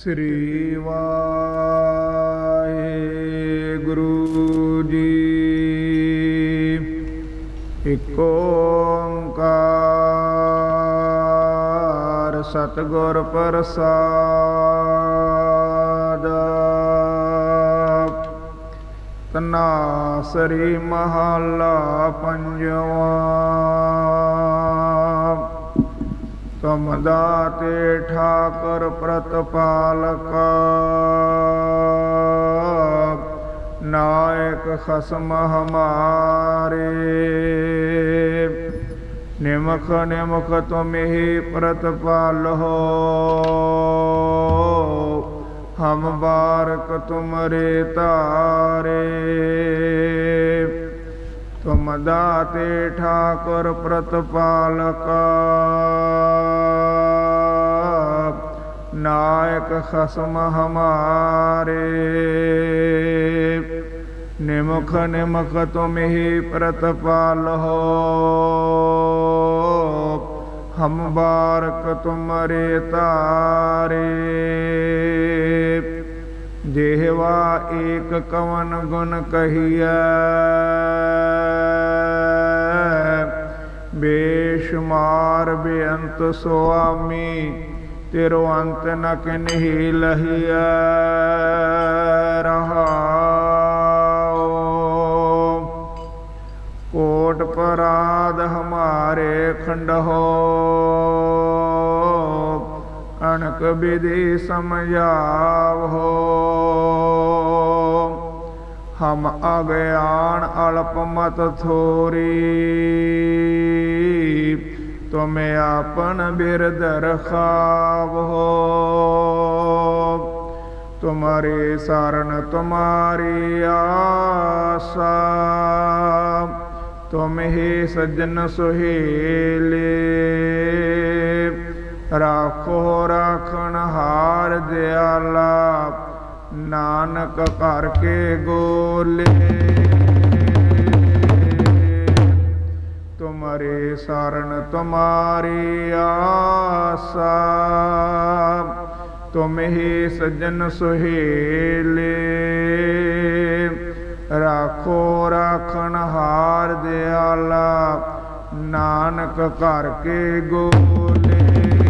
ਸ੍ਰੀ ਵਾਹਿਗੁਰੂ ਜੀ। ਇੱਕ ਓੰਕਾਰ ਸਤਿਗੁਰ ਪ੍ਰਸਾਦ। ਤਨਾਸਰੀ ਮਹੱਲਾ ਪੰਜਵਾਂ। ਤੁਮ ਦਾਤੇ ਠਾਕਰ ਪ੍ਰਤਪਾਲਕ। ਨਾਇਕ ਖਸਮ ਹਮਾਰੇ। ਨਿਮਖ ਨਿਮਖ ਤੁਮਹੀ ਪ੍ਰਤਪਾਲੋ ਹਮ ਬਾਰਕ ਤੁਮਰੇ ਤਾਰੇ। ਤੁਮ ਦਾਤੇ ਠਾਕੁਰ ਪ੍ਰਤਪਾਲਕ। ਖਸਮ ਹਮਾਰੇ ਨਿਮਖ ਨਿਮਖ ਤੁਮਹੀ ਪ੍ਰਤਪਾਲੋ ਹਮ ਬਾਰਕ ਤੁਮਰੇ ਤਾਰੇ ਜਿਹਵਾ ਏਕ ਕਵਨ ਗੁਣ ਕਹੀਐ ਬੇਸ਼ਮਾਰ ਬੇਅੰਤ ਸੁਆਮੀ ਤੇਰੋ ਅੰਤ ਨ ਕਿਨਹੀ ਲਹੀਐ ਰਹਾਉ ਕੋਟ ਪਰਾਧ ਹਮਾਰੇ ਖੰਡਹੋ। ਅਣਕ ਵਿਧੀ ਸਮਝਾਵੋ ਹਮ ਅਗਿਆਨ ਅਲਪ ਮਤ ਥੋਰੀ। ਤੁਮ ਆਪਨ ਬਿਰਦ ਰਖਾਵੋ ਤੁਮਾਰੇ ਸਾਰਨ ਤੁਮਾਰੀ ਆਸਾ। ਤੁਮ ਹੀ ਸਜਨ ਸੁਹੇਲੇ। ਰਾਖੋ ਰਾਖਣ ਹਾਰ ਦਿਆਲਾ। ਨਾਨਕ ਘਰ ਕੇ ਗੋਲੇ। ਤੁਮਰੇ ਸਰਣ, ਤੁਮਾਰੀ ਆਸਾ। ਤੁਮ ਹੀ ਸਜਨ ਸੁਹੇਲੇ। ਰਾਖੋ ਰਾਖਣ ਹਾਰ ਦਿਆਲਾ, ਨਾਨਕ ਘਰ ਕੇ ਗੋਲੇ।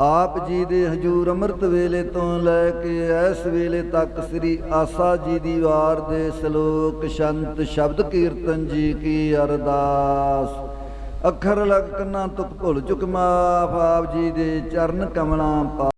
ਆਪ ਜੀ ਦੇ ਹਜੂਰ ਅੰਮ੍ਰਿਤ ਵੇਲੇ ਤੋਂ ਲੈ ਕੇ ਇਸ ਵੇਲੇ ਤੱਕ ਸ੍ਰੀ ਆਸਾ ਜੀ ਦੀ ਵਾਰ ਦੇ ਸ਼ਲੋਕ ਸ਼ੰਤ ਸ਼ਬਦ ਕੀਰਤਨ ਜੀ ਕੀ ਅਰਦਾਸ। ਅੱਖਰ ਲਗ ਕੰਨਾਂ ਤੁਕ ਭੁੱਲ ਚੁਕ ਮਾਫ, ਆਪ ਜੀ ਦੇ ਚਰਨ ਕਮਲਾਂ ਪਾ